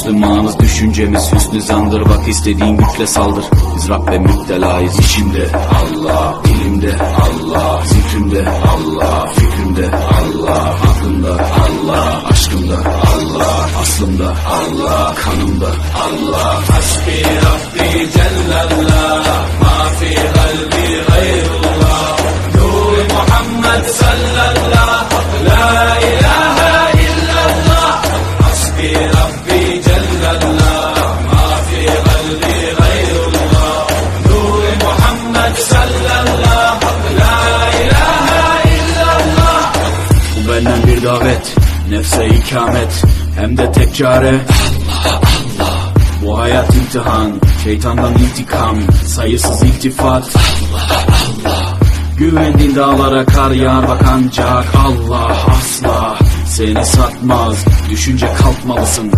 Müslümanız düşüncemiz hüsnü zandır. Bak istediğin güçle saldır. Biz Rabbe müptelayız İçimde. Allah Dilimde Allah Zikrimde Allah Fikrimde Allah Aklımda Allah Aşkımda Allah Aslımda Allah Kanımda Allah Hasbi Rabbi Cellallah bir davet Nefse ikamet Hem de tek çare bu hayat imtihan, şeytandan intikam, sayısız iltifat. Güvendiğin dağlara kar yağar bak ancak Allah asla seni satmaz. Düşünce kalkmalısın.